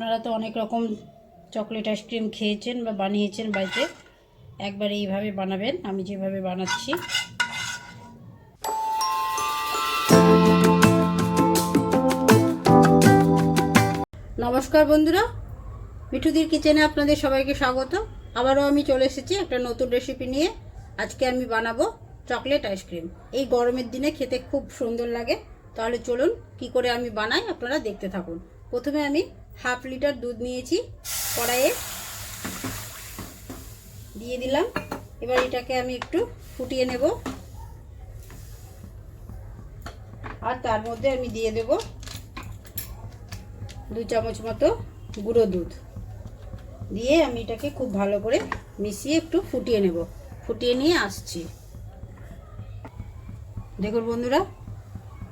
আপনারা তো অনেক রকম চকলেট আইসক্রিম খেয়েছেন বা বানিয়েছেন বাড়িতে, একবার এইভাবে বানাবেন, আমি যেভাবে বানাচ্ছি। নমস্কার বন্ধুরা, মিঠুদির কিচেনে আপনাদের সবাইকে স্বাগত। আবারও আমি চলে এসেছি একটা নতুন রেসিপি নিয়ে। আজকে আমি বানাবো চকলেট আইসক্রিম। এই গরমের দিনে খেতে খুব সুন্দর লাগে। তাহলে চলুন কি করে আমি বানাই আপনারা দেখতে থাকুন। প্রথমে আমি হাফ লিটার দুধ নিয়েছি কড়াইয়ে। দিয়ে দিলাম। এবার এটাকে আমি একটু ফুটিয়ে নেব। আর তার মধ্যে আমি দিয়ে দেব দু চামচ মতো গুঁড়ো দুধ। দিয়ে আমি এটাকে খুব ভালো করে মিশিয়ে একটু ফুটিয়ে নেব। ফুটিয়ে নিয়ে আসছি। দেখুন বন্ধুরা,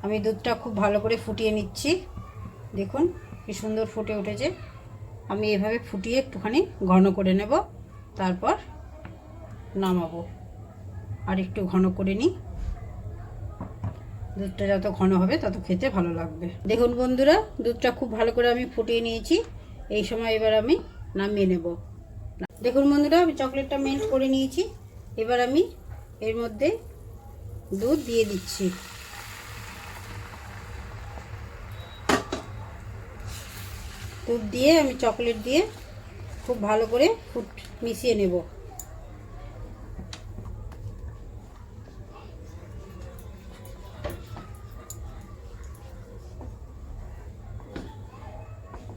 আমি দুধটা খুব ভালো করে ফুটিয়ে নিচ্ছি। দেখুন। কি সুন্দর ফুটে উঠেছে। আমি এভাবে ফুটিয়ে একটুখানি ঘন করে নেব, তারপর নামাবো। আর একটু ঘন করে নিই। দুধটা যত ঘন হবে, তত খেতে ভালো লাগবে। দেখুন বন্ধুরা, দুধটা খুব ভালো করে আমি ফুটিয়ে নিয়েছি। এই সময় এবার আমি নামিয়ে নেব। দেখুন বন্ধুরা, আমি চকলেটটা মেল্ট করে নিয়েছি। এবার আমি এর মধ্যে দুধ দিয়ে দিচ্ছি। দুধ দিয়ে, আমি চকলেট দিয়ে খুব ভালো করে ফুট মিশিয়ে নেব।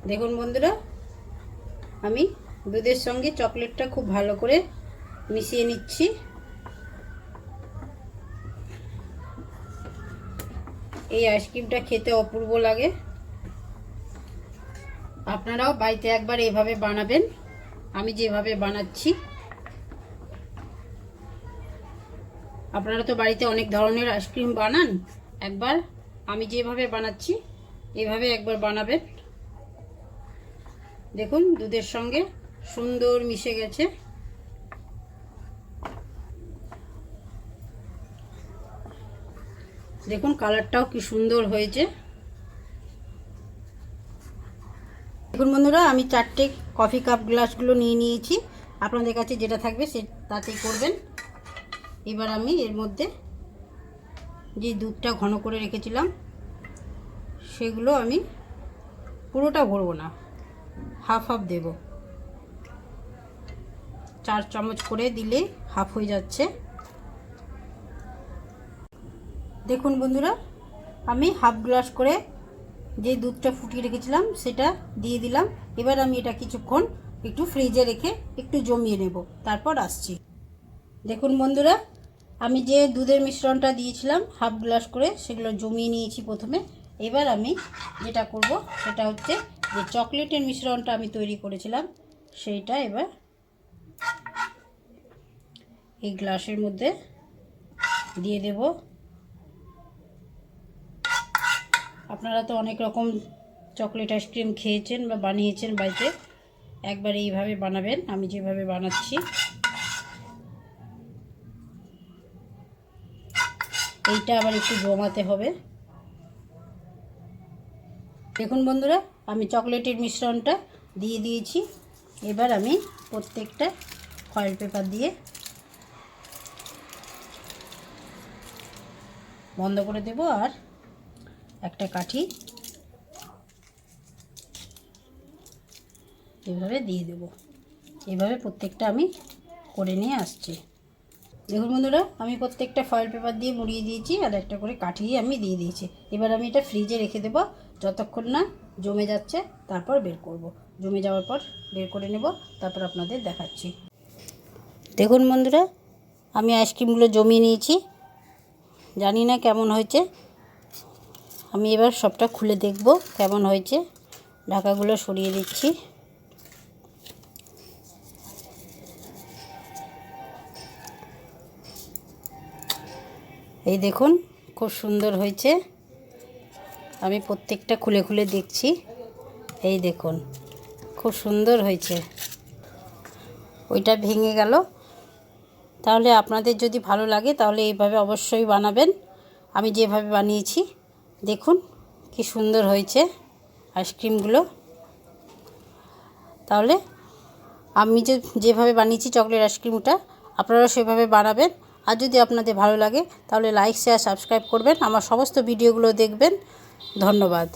দেখুন বন্ধুরা, আমি দুধের সঙ্গে চকলেটটা খুব ভালো করে মিশিয়ে নিচ্ছি। এই আইসক্রিমটা খেতে অপূর্ব লাগে। আপনারাও বাড়িতে একবার এভাবে বানাবেন। আমি যেভাবে বানাচ্ছি। আপনারা তো বাড়িতে অনেক ধরনের আইসক্রিম বানান। একবার আমি যেভাবে বানাচ্ছি, এভাবে একবার বানাবেন। দেখুন, দুধের সঙ্গে সুন্দর মিশে গেছে। দেখুন, কালারটাও কি সুন্দর হয়েছে। দেখুন বন্ধুরা, আমি চারটে কফি কাপ গ্লাসগুলো নিয়ে নিয়েছি। আপনাদের কাছে যেটা থাকবে সে তাতেই করবেন। এবার আমি এর মধ্যে যে দুধটা ঘন করে রেখেছিলাম, সেগুলো আমি পুরোটা ভরবো না হাফ হাফ দেব। চার চামচ করে দিলে হাফ হয়ে যাচ্ছে। দেখুন বন্ধুরা, আমি হাফ গ্লাস করে যে দুধটা ফুটিয়ে রেখেছিলাম, সেটা দিয়ে দিলাম। এবার আমি এটা কিছুক্ষণ একটু ফ্রিজে রেখে একটু জমিয়ে নেব। তারপর আসছি। দেখুন বন্ধুরা, আমি যে দুধের মিশ্রণটা দিয়েছিলাম, হাফ গ্লাস করে সেগুলো জমিয়ে নিয়েছি প্রথমে। এবার আমি যেটা করব, সেটা হচ্ছে যে চকলেটের মিশ্রণটা আমি তৈরি করেছিলাম, সেইটা এবার এই গ্লাসের মধ্যে দিয়ে দেব। আপনারা তো অনেক রকম চকলেট আইসক্রিম খেয়েছেন বা বানিয়েছেন বাড়িতে, একবার এইভাবে বানাবেন, আমি যেভাবে বানাচ্ছি। এইটা আবার একটু জমাতে হবে। দেখুন বন্ধুরা, আমি চকলেটের মিশ্রণটা দিয়ে দিয়েছি। এবার আমি প্রত্যেকটা ফয়েল পেপার দিয়ে বন্ধ করে দেব আর একটা কাঠি। এভাবে দিয়ে দেব। এভাবে প্রত্যেকটা আমি করে নিয়ে আসছি। দেখুন বন্ধুরা, আমি প্রত্যেকটা ফয়েল পেপার দিয়ে মুড়িয়ে দিয়েছি আর একটা করে কাঠি আমি দিয়ে দিয়েছি। এবার আমি এটা ফ্রিজে রেখে দেবো। যতক্ষণ না জমে যাচ্ছে, তারপর বের করব। জমে যাওয়ার পর বের করে নেব, তারপর আপনাদের দেখাচ্ছি। দেখুন বন্ধুরা, আমি আইসক্রিমগুলো জমিয়ে নিয়েছি। জানি না কেমন হয়েছে। আমি এবার সবটা খুলে দেখব কেমন হয়েছে। ঢাকাগুলো সরিয়ে দিচ্ছি। এই দেখুন, খুব সুন্দর হয়েছে। আমি প্রত্যেকটা খুলে খুলে দেখছি। এই দেখুন, খুব সুন্দর হয়েছে। ওইটা ভেঙে গেল। তাহলে আপনাদের যদি ভালো লাগে তাহলে এইভাবে অবশ্যই বানাবেন। আমি যেভাবে বানিয়েছি দেখুন কি সুন্দর হয়েছে আইসক্রিমগুলো। তাহলে আমি যে যেভাবে বানিয়েছি চকলেট আইসক্রিমটা আপনারা সেভাবে বানাবেন। আর যদি আপনাদের ভালো লাগে, তাহলে লাইক, শেয়ার, সাবস্ক্রাইব করবেন। আমার সমস্ত ভিডিওগুলো দেখবেন। ধন্যবাদ।